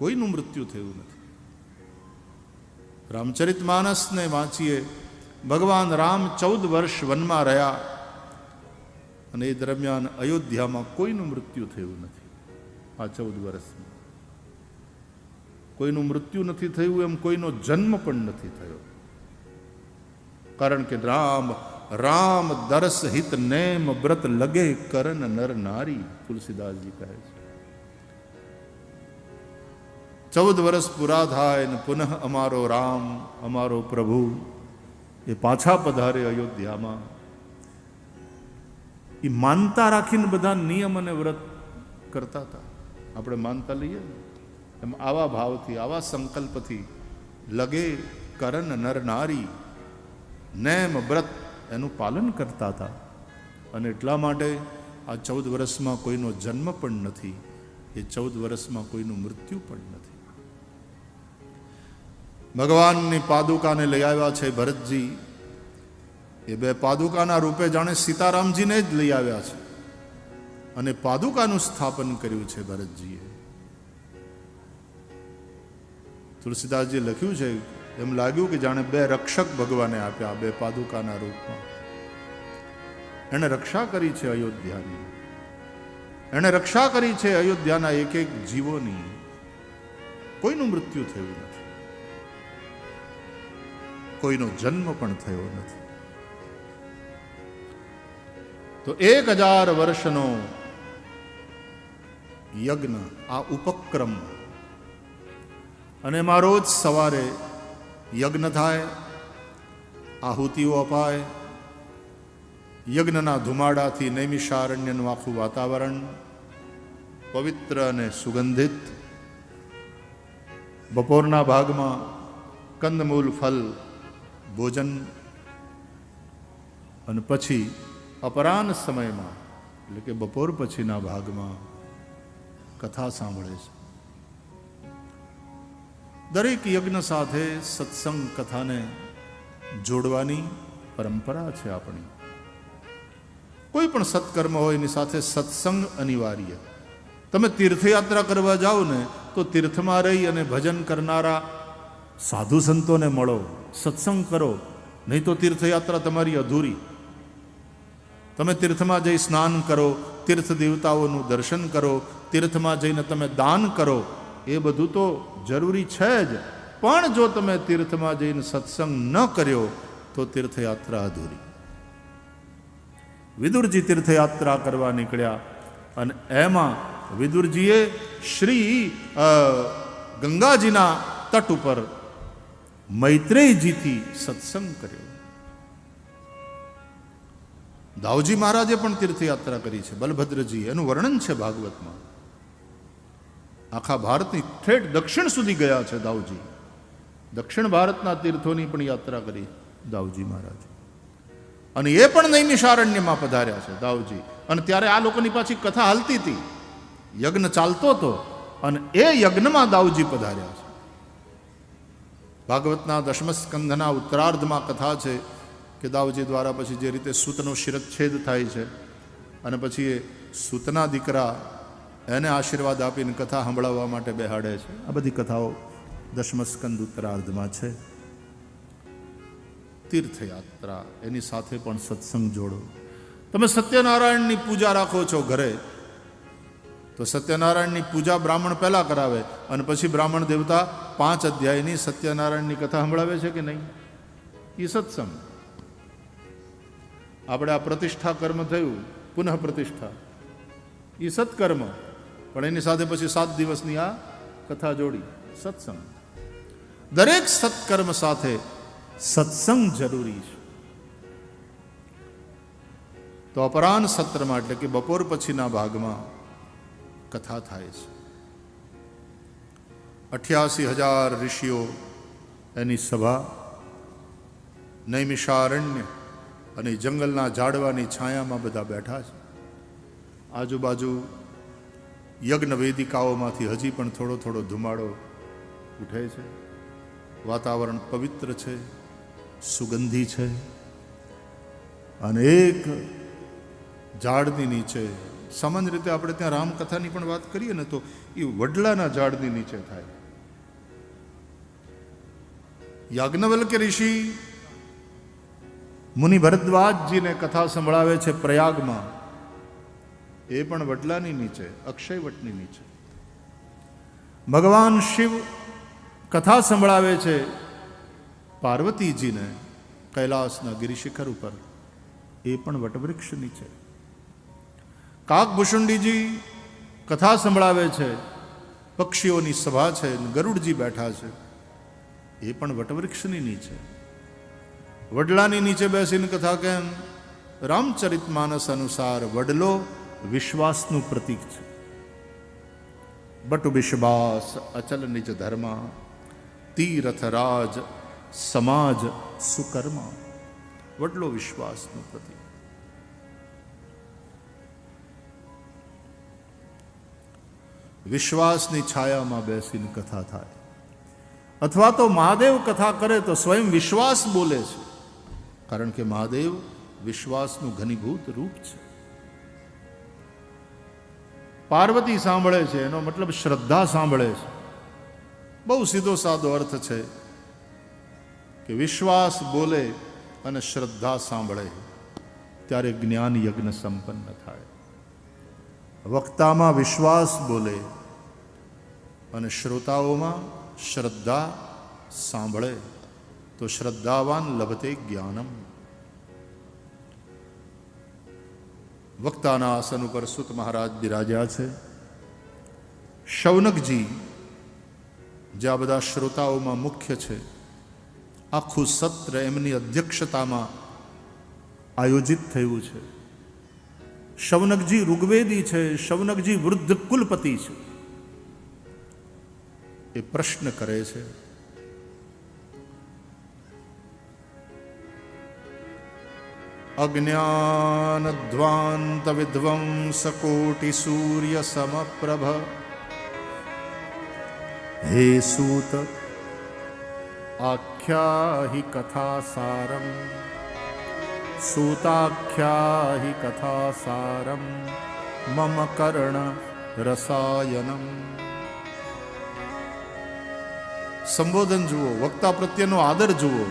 કોઈનું મૃત્યુ થયું નથી. રામચરિત માનસને વાંચીએ, ભગવાન રામ ચૌદ વર્ષ વનમાં રહ્યા અને એ દરમિયાન અયોધ્યામાં કોઈનું મૃત્યુ થયું નથી આ ચૌદ વર્ષમાં. કોઈનું મૃત્યુ નથી થયું એમ કોઈનો જન્મ પણ નથી થયો. કારણ કે રામ રામ દરસ હિત નેમ વ્રત લગે કરન નર નારી, તુલસીદાસજી કહે છે. ચૌદ વર્ષ પૂરા થાય ને પુનઃ અમારો રામ, અમારો પ્રભુ, એ પાછા પધારે અયોધ્યામાં. એ માનતા રાખીને બધા નિયમ અને વ્રત કરતા હતા. આપણે માનતા લઈએ એમ આવા ભાવથી, આવા સંકલ્પથી લગે કરન નર નારી, નેમ વ્રત એનું પાલન કરતા હતા. અને એટલા માટે આ ચૌદ વર્ષમાં કોઈનો જન્મ પણ નથી, એ ચૌદ વર્ષમાં કોઈનું મૃત્યુ પણ નથી. ભગવાનની પાદુકાને લઈ આવ્યા છે ભરતજી. એ બે પાદુકાના રૂપે જાણે સીતારામજીને જ લઈ આવ્યા છે. અને પાદુકાનું સ્થાપન કર્યું છે ભરતજીએ. તુલસીદાસજી લખ્યું છે, એમ લાગ્યું કે જાણે બે રક્ષક ભગવાને આપ્યા બે પાદુકાના રૂપમાં. એણે રક્ષા કરી છે અયોધ્યાની. એણે રક્ષા કરી છે અયોધ્યાના એક એક જીવોની. કોઈનું મૃત્યુ થયું નથી કોઈનો જન્મ પણ થયો નથી. તો એક હજાર વર્ષનો યજ્ઞ આ ઉપક્રમ. અને એમાં રોજ સવારે યજ્ઞ થાય, આહુતિઓ અપાય, યજ્ઞના ધુમાડાથી નૈમિષારણ્યનું આખું વાતાવરણ પવિત્ર અને સુગંધિત. બપોરના ભાગમાં કંદમૂલ ફલ ભોજન અને પછી અપરાહ્ન સમયમાં, એટલે કે બપોર પછીના ભાગમાં કથા સાંભળે છે. દરેક યજ્ઞ સાથે સત્સંગ કથાને જોડવાની પરંપરા છે આપણી. કોઈ પણ સત્કર્મ હોય એની સાથે સત્સંગ અનિવાર્ય. તમે તીર્થયાત્રા કરવા જાઓ ને, તો તીર્થમાં રહી અને ભજન કરનારા સાધુ સંતોને મળો. સત્સંગ કરો. નહીં તો તીર્થયાત્રા તમારી અધૂરી. તમે તીર્થમાં જઈ સ્નાન કરો, તીર્થ દેવતાઓનું દર્શન કરો, તીર્થમાં જઈને તમે દાન કરો, એ બધું તો જરૂરી છે જ. પણ જો તમે તીર્થમાં જઈને સત્સંગ ન કર્યો, તો તીર્થયાત્રા અધૂરી. વિદુરજી તીર્થયાત્રા કરવા નીકળ્યા અને એમાં વિદુરજીએ શ્રી ગંગાજીના તટ ઉપર મૈત્રેયજીથી સત્સંગ કર્યો. દાવજી મહારાજે પણ તીર્થયાત્રા કરી છે બલભદ્રજી એનું વર્ણન છે ભાગવતમાં. આખા ભારતની ઠેઠ દક્ષિણ સુધી ગયા છે દાઉજી. દક્ષિણ ભારતના તીર્થોની પણ યાત્રા કરી દાવજી મહારાજ. અને એ પણ નૈમિષારણ્યમાં પધાર્યા છે દાઉજી. અને ત્યારે આ લોકોની પાછી કથા હાલતી હતી. યજ્ઞ ચાલતો હતો અને એ યજ્ઞમાં દાવજી પધાર્યા છે. ભાગવતના દશમ સ્કંધના ઉત્તરાર્ધમાં કથા છે કે દાઉજી દ્વારા પછી જે રીતે સૂતનો શિરચ્છેદ થાય છે અને પછી એ સૂતના દીકરા એને આશીર્વાદ આપીને કથા સંભળાવવા માટે બેહાડે છે. આ બધી કથાઓ દશમસ્કંધ ઉત્તરાર્ધમાં છે. તીર્થયાત્રા, એની સાથે પણ સત્સંગ જોડો. તમે સત્યનારાયણની પૂજા રાખો છો ઘરે તો સત્યનારાયણની પૂજા બ્રાહ્મણ પહેલા કરાવે અને પછી બ્રાહ્મણ દેવતા પાંચ અધ્યાયની સત્યનારાયણની કથા સંભળાવે છે કે નહીં? એ સત્સંગ. આપણે આ પ્રતિષ્ઠા કર્મ થયું, પુનઃ પ્રતિષ્ઠા. એ સત્કર્મ. પણ એની સાથે પછી સાત દિવસની આ કથા જોડી, સત્સંગ. દરેક સત્કર્મ સાથે સત્સંગ જરૂરી છે. તો અપરાહન સત્રમાં એટલે કે બપોર પછીના ભાગમાં કથા થાય છે. અઠ્યાસી હજાર ઋષિઓ એની સભા, નૈમિષારણ્ય અને જંગલના ઝાડવાની છાયામાં બધા બેઠા છે. આજુબાજુ યજ્ઞ વેદિકાઓમાંથી હજી પણ થોડો થોડો ધુમાડો ઉઠે છે. વાતાવરણ પવિત્ર છે, સુગંધી છે અને એક ઝાડની નીચે સામાન્ય રીતે આપણે ત્યાં રામકથાની પણ વાત કરીએ ને તો એ વડલાના ઝાડની નીચે થાય. યાજ્ઞવલ્ક ઋષિ મુનિ ભરદ્વાજજીને કથા સંભળાવે છે પ્રયાગમાં. એ પણ વડલાની નીચે અક્ષયવટની નીચે. ભગવાન શિવ કથા સંભળાવે છે પાર્વતીજીને કૈલાસના ગિરિશિખર ઉપર. એ પણ વટવૃક્ષ નીચે. કાકભૂષુંડીજી કથા સંભળાવે છે. પક્ષીઓની સભા છે ગરુડજી બેઠા છે. એ પણ વટવૃક્ષની નીચે. વડલાની નીચે બેસીને કથા કેમ? રામચરિત માનસ અનુસાર વડલો વિશ્વાસનું પ્રતીક છે. બટુ વિશ્વાસ અચલ નિજ ધર્મા, તીરથ રાજ સમાજ સુકર્મા. વડલો વિશ્વાસનું પ્રતીક. વિશ્વાસની છાયામાં બેસીને કથા થાય. અથવા તો મહાદેવ કથા કરે તો સ્વયં વિશ્વાસ બોલે છે. કારણ કે મહાદેવ વિશ્વાસનું ઘનીભૂત રૂપ છે. પાર્વતી સાંભળે છે, એનો મતલબ શ્રદ્ધા સાંભળે છે. બહુ સીધો સાદો અર્થ છે કે વિશ્વાસ બોલે અને શ્રદ્ધા સાંભળે, ત્યારે જ્ઞાન યજ્ઞ સંપન્ન થાય. વક્તામાં વિશ્વાસ બોલે અને શ્રોતાઓમાં શ્રદ્ધા સાંભળે. તો શ્રદ્ધાવાન લભતે જ્ઞાનમ. વક્તાના આસન ઉપર સુત મહારાજ બિરાજ્યા છે. શૌનકજી જે આ બધા શ્રોતાઓમાં મુખ્ય છે, આખું સત્ર એમની અધ્યક્ષતામાં આયોજિત થયું છે. શૌનકજી ઋગ્વેદી છે, શૌનકજી વૃદ્ધ કુલપતિ છે. એ પ્રશ્ન કરે છે. અજ્ઞાનધ્વાંત વિધ્વંસ કોટિ સૂર્ય સમપ્રભ હે સૂત આખ્યાહી કથા સારમ સૂતાખ્યાહી કથા સારમ મમ કર્ણ રસાયનમ. સંબોધન જુઓ, વક્તા પ્રત્યેનો આદર જુઓ.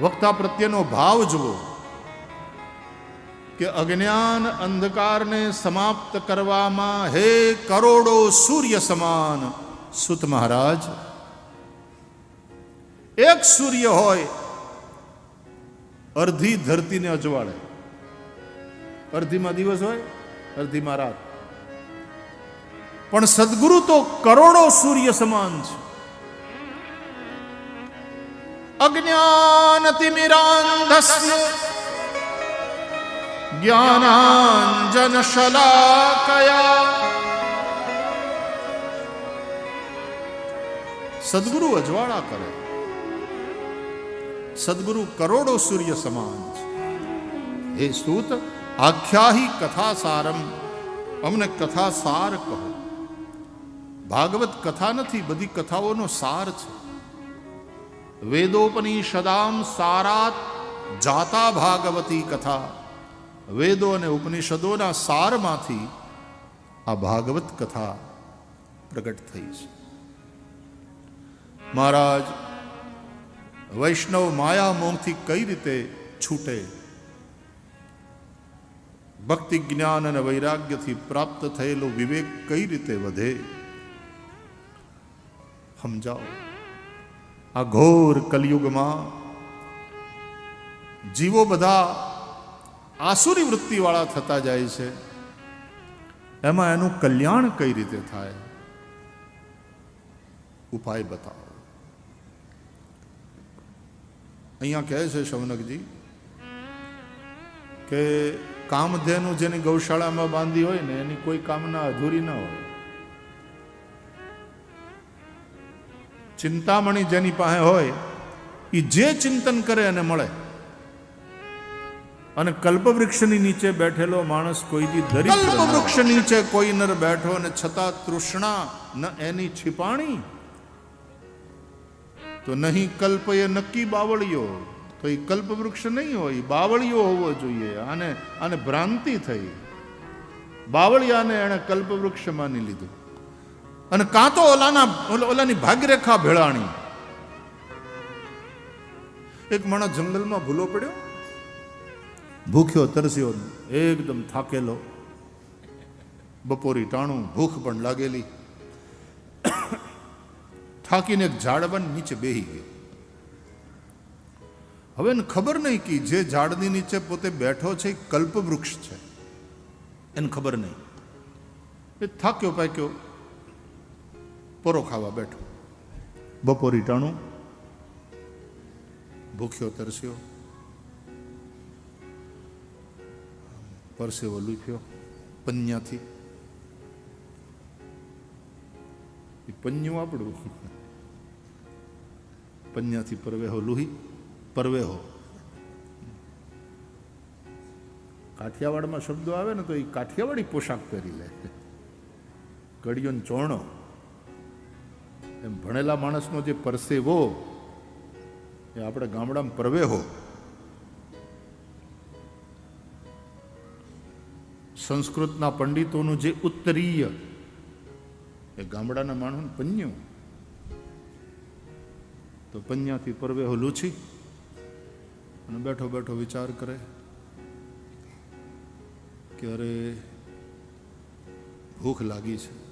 વક્તા પ્રત્યેનો ભાવ જુઓ કે અજ્ઞાન અંધકારને સમાપ્ત કરવામાં હે કરોડો સૂર્ય સમાન. સુત મહારાજ, એક સૂર્ય હોય અડધી ધરતીને અજવાળે. અડધીમાં દિવસ હોય અડધીમાં રાત. પણ સદગુરુ તો કરોડો સૂર્ય સમાન છે. અજ્ઞાનતિમિરાંધસ્ય જ્ઞાનાંજન શલાકયા સદગુરુ અજવાળા કરે. સદગુરુ કરોડો સૂર્ય સમાન છે. હે સૂત આખ્યાહી કથા સારમ અમને કથા સાર કહો. ભાગવત કથા નથી, બધી કથાઓનો સાર છે. વેદોપનિષદામ સારાત જાતા ભાગવતી કથા. વેદો અને ઉપનિષદોના સારમાંથી આ ભાગવત કથા પ્રગટ થઈ છે. મહારાજ, વૈષ્ણવ માયા મોહથી કઈ રીતે છૂટે? ભક્તિ જ્ઞાન અને વૈરાગ્યથી પ્રાપ્ત થયેલો વિવેક કઈ રીતે વધે? સમજાવો આ ઘોર કલયુગમાં જીવો બધા આસુરી વૃત્તિવાળા થતા જાય છે. એમાં એનું કલ્યાણ કઈ રીતે થાય? ઉપાય બતાવો. અહીંયા કહે છે શૌનકજી કે કામધેનુ જેની ગૌશાળામાં બાંધી હોય ને, એની કોઈ કામના અધૂરી ન હોય. ચિંતામણી જેની પાસે હોય એ જે ચિંતન કરે એને મળે. અને કલ્પવૃક્ષની નીચે બેઠેલો માણસ કોઈથી દરિદ્ર કલ્પવૃક્ષ નીચે કોઈ નર બેઠો અને છતાં તૃષ્ણા ન એની છિપાણી? તો નહીં કલ્પ એ નક્કી બાવળિયો તો એ કલ્પવૃક્ષ નહીં હોય બાવળિયો હોવો જોઈએ, આને આને ભ્રાંતિ થઈ. બાવળિયાને એણે કલ્પવૃક્ષ માની લીધું. અને કાં તો ઓલાના ઓલાની ભાગ્યરેખા ભેળાણી. એક માણસ જંગલમાં ભૂલો પડ્યો. ભૂખ્યો, તરસ્યો, એકદમ થાકેલો. બપોરી ટાણું, ભૂખ પણ લાગેલી. થાકીને એક ઝાડવાની નીચે બેહી ગયો. હવે એને ખબર નહીં કે જે ઝાડની નીચે પોતે બેઠો છે, એ કલ્પવૃક્ષ છે. એને ખબર નહીં. એ થાક્યો, પાક્યો. પરો ખાવા બેઠો. બપોરી ટાણું. ભૂખ્યો તરસ્યો. પરસેવો લૂફ્યો પન્યાથી. એ પન્યું આપણું. પન્યાથી પરવેહો લુહી. પરવેહો. કાઠિયાવાડમાં શબ્દો આવે ને તો એ કાઠિયાવાડી પોશાક પહેરી લે. કડિયો ને ચોણો. એમ ભણેલા માણસનો જે પરસેવો એ આપણે ગામડામાં પરવેહો સંસ્કૃતના પંડિતોનું જે ઉત્તરીય, એ ગામડાના માણસને પન્યું. તો પન્યાથી પરવેહો લૂછી અને બેઠો બેઠો વિચાર કરે કે અરે, ભૂખ લાગી છે.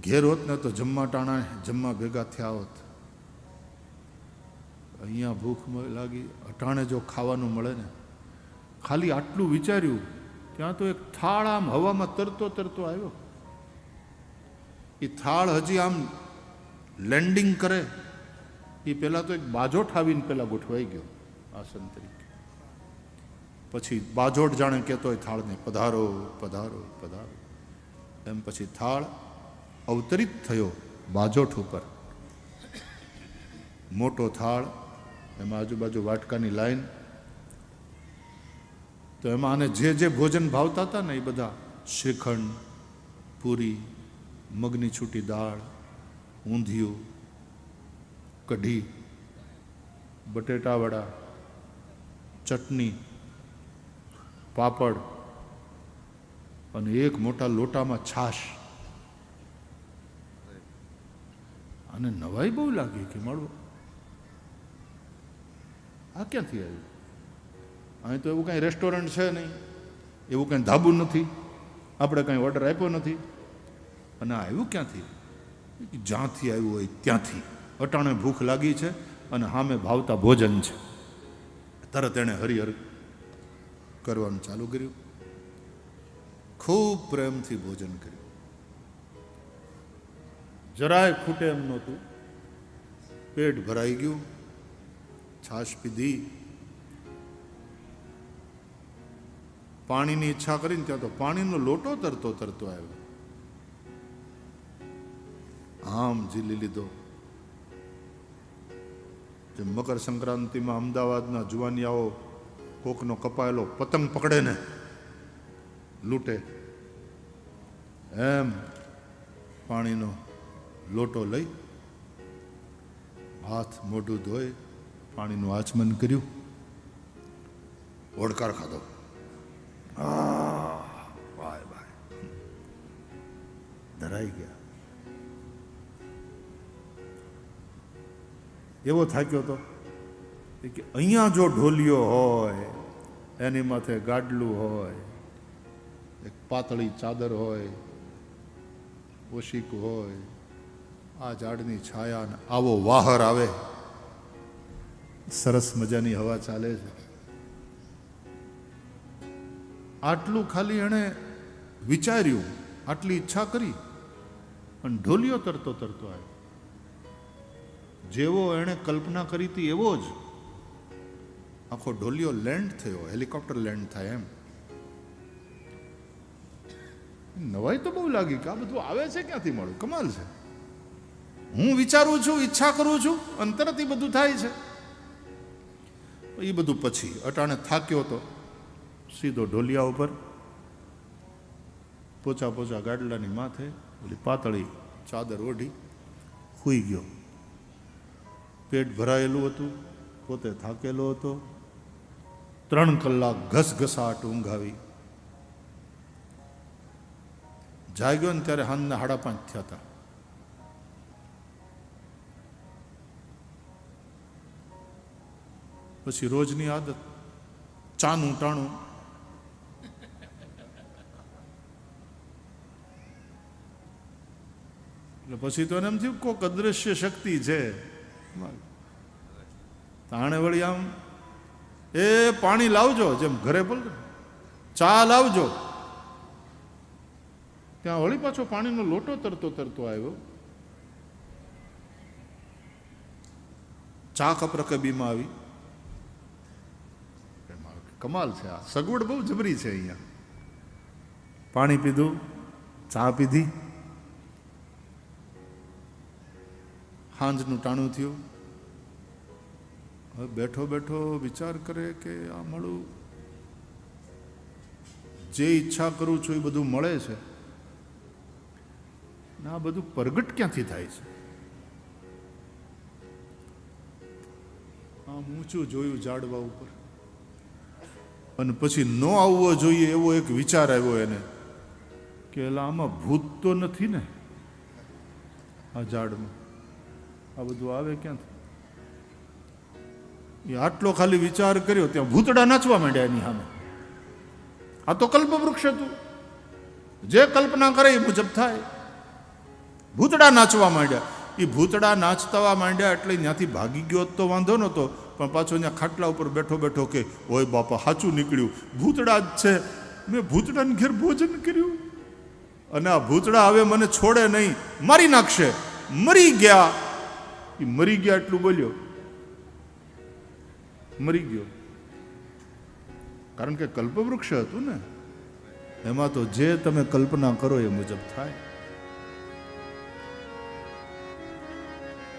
ઘેર હોત ને તો જમવા ટાણા જમવા ભેગા થયા હોત. અહીંયા ભૂખ લાગી. અટાણે જો ખાવાનું મળે ને, ખાલી આટલું વિચાર્યું, ત્યાં તો એક થાળ આમ હવામાં તરતો તરતો આવ્યો. એ થાળ હજી આમ લેન્ડિંગ કરે. એ પહેલાં તો એક બાજોટ આવીને પહેલાં ગોઠવાઈ ગયો, આસન તરીકે. પછી બાજોટ જાણે કહેતો હોય થાળને, પધારો પધારો પધારો. એમ પછી થાળ અવતરિત થયો બાજોઠ ઉપર. મોટો થાળ, એમાં આજુબાજુ વાટકાની લાઈન. તો એમાં આને જે જે ભોજન ભાવતા હતા ને એ બધા, શ્રીખંડ, પૂરી, મગની છૂટી દાળ, ઊંધિયું, કઢી, બટેટાવડા, ચટણી, પાપડ અને એક મોટા લોટામાં છાશ. અને નવાઈ બહુ લાગી કે મળવો આ ક્યાંથી આવ્યું? અહીં તો એવું કાંઈ રેસ્ટોરન્ટ છે નહીં. એવું કાંઈ ધાબું નથી. આપણે કાંઈ ઓર્ડર આપ્યો નથી. અને આવ્યું ક્યાંથી? જ્યાંથી આવ્યું હોય ત્યાંથી. અટાણે ભૂખ લાગી છે અને સામે ભાવતા ભોજન છે. તરત એણે હરિહર કરવાનું ચાલુ કર્યું. ખૂબ પ્રેમથી ભોજન કર્યું. જરાય ખૂટે એમ નહોતું. પેટ ભરાઈ ગયું. છાશ પીધી. પાણીની ઈચ્છા કરીને ત્યાં તો પાણીનો લોટો તરતો તરતો આવ્યો. આમ ઝીલી લીધો. જે મકર સંક્રાંતિમાં અમદાવાદના જુવાનિયાઓ કોકનો કપાયેલો પતંગ પકડે ને લૂંટે. એમ પાણીનો લોટો લઈ હાથ મોઢું ધોઈ પાણીનું આચમન કર્યું. ઓડકાર ખાધો. વાય વાય ધરાઈ ગયા. એવો થાક્યો તો કે અહીંયા જો ઢોલિયો હોય, એની માથે ગાડલું હોય, એક પાતળી ચાદર હોય, ઓશિક હોય આ ઝાડની છાયા ને આવો વાહર આવે. સરસ મજાની હવા ચાલે છે. આટલું ખાલી એણે વિચાર્યું, આટલી ઈચ્છા કરી અને ઢોલિયો તરતો તરતો આવ્યો. જેવો એણે કલ્પના કરી હતી એવો જ આખો ઢોલિયો લેન્ડ થયો, હેલિકોપ્ટર લેન્ડ થાય એમ. નવાઈ તો બહુ લાગી કે આ બધું આવે છે ક્યાંથી મળ્યું? કમાલ છે. હું વિચારું છું, ઈચ્છા કરું છું એ બધું થાય છે. એ બધું પછી અટાણે થાક્યો તો સીધો ઢોલિયા ઉપર પોચા પોચા ગાડલાની માથે ઓલી પાતળી ચાદર ઓઢી સૂઈ ગયો. પેટ ભરાયેલું હતું, પોતે થાકેલો હતો. ત્રણ કલાક ઘસઘસાટ ઊંઘ આવી જાગ્યો ને ત્યારે હાંજના હાડા પાંચ થયા હતા. પછી રોજની આદત, ચાનું ટાણું. એટલે પછી તો એને એમ થયું કોક અદ્રશ્ય શક્તિ છે. તાણે વળી આમ, એ પાણી લાવજો, જેમ ઘરે બોલ ચા લાવજો. ત્યાં વળી પાછો પાણીનો લોટો તરતો તરતો આવ્યો. ચા કપરકબીમાં આવી કમાલ છે આ. સગવડ બહુ જબરી છે અહીંયા. પાણી પીધું ચા પીધી. હાંજનું ટાણું થયું. હવે બેઠો બેઠો વિચાર કરે કે આ મળું. જે ઈચ્છા કરું છું એ બધું મળે છે. ને આ બધું પ્રગટ ક્યાંથી થાય છે? આમ ઊંચું જોયું ઝાડવા ઉપર. અને પછી ન આવવો જોઈએ એવો એક વિચાર આવ્યો એને કે આમાં ભૂત તો નથી ને આ ઝાડમાં? આ બધું આવે ક્યાંથી? એ આટલો ખાલી વિચાર કર્યો, ત્યાં ભૂતડા નાચવા માંડ્યા એની સામે. આ તો કલ્પવૃક્ષ હતું. જે કલ્પના કરે એ મુજબ થાય. ભૂતડા નાચવા માંડ્યા. એ ભૂતડા નાચતા માંડ્યા એટલે ત્યાંથી ભાગી ગયો તો વાંધો નહોતો. પણ પાછો અહીંયા ખાટલા ઉપર બેઠો બેઠો કે, ઓય બાપા, સાચું નીકળ્યું. ભૂતડા જ છે. મેં ભૂતડાને ઘેર ભોજન કર્યું. અને આ ભૂતડા હવે મને છોડે નહીં. મારી નાખશે. મરી ગયા. એ મરી ગયા એટલું બોલ્યો. મરી ગયો. કારણ કે કલ્પવૃક્ષ હતું ને, એમાં તો જે તમે કલ્પના કરો એ મુજબ થાય.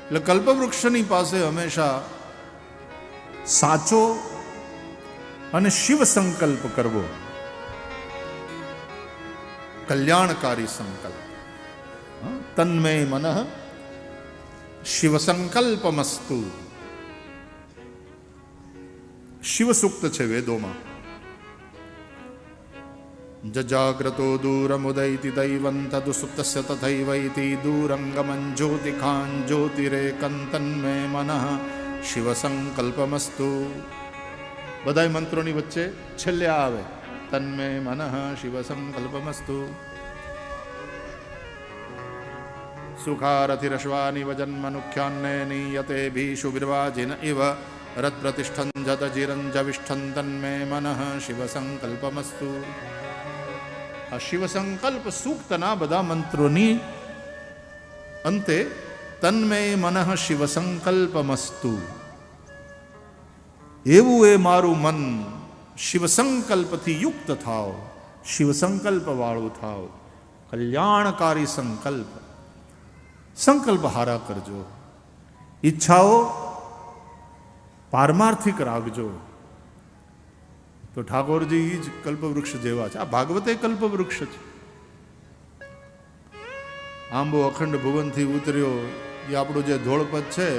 એટલે કલ્પવૃક્ષની પાસે હંમેશા સાચો અને શિવ સંકલ્પ કરવો. કલ્યાણકારી સંકલ્પ. હં? તન્મે મન શિવ સંકલ્પમસ્તુ. શિવ સૂક્ત છે વેદોમાં. જજાગ્રતો દૂરમુદૈતિ દૈવં તદુ સુપ્તસ્ય તથૈવૈતિ દૂરંગમં જ્યોતિખાં જ્યોતિરેકં તન્મે મનઃ શિવ સંકલ્પમસ્તુ બધાય મંત્રોની વચ્ચે છેલ્લે આવે. તન્મે મનઃ શિવ સંકલ્પમસ્તુ સુખારથિરશ્વાનિવ જન્મનુખ્યાન્ને નીયતે ભીષુ બિર્વાજિન ઇવ રત્પ્રતિષ્ઠંજત જિરંજવિષ્ઠં તન્મે મનઃ શિવ સંકલ્પમસ્તુ આ શિવ સંકલ્પ સૂક્તના બધા મંત્રોની અંતે તન્મે મનઃ શિવ સંકલ્પમસ્તુ એવું એ મારું મન શિવ સંકલ્પથી યુક્ત થાવ શિવ સંકલ્પ વાળું થાવ કલ્યાણકારી સંકલ્પ સંકલ્પ હારા કરજો ઈચ્છાઓ પારમાર્થિક રાખજો તો ઠાકોરજી જ કલ્પવૃક્ષ જેવા છે આ ભાગવતે કલ્પવૃક્ષ છે આંબો અખંડ ભુવનથી ઉતર્યો એ આપણું જે ધોળપદ છે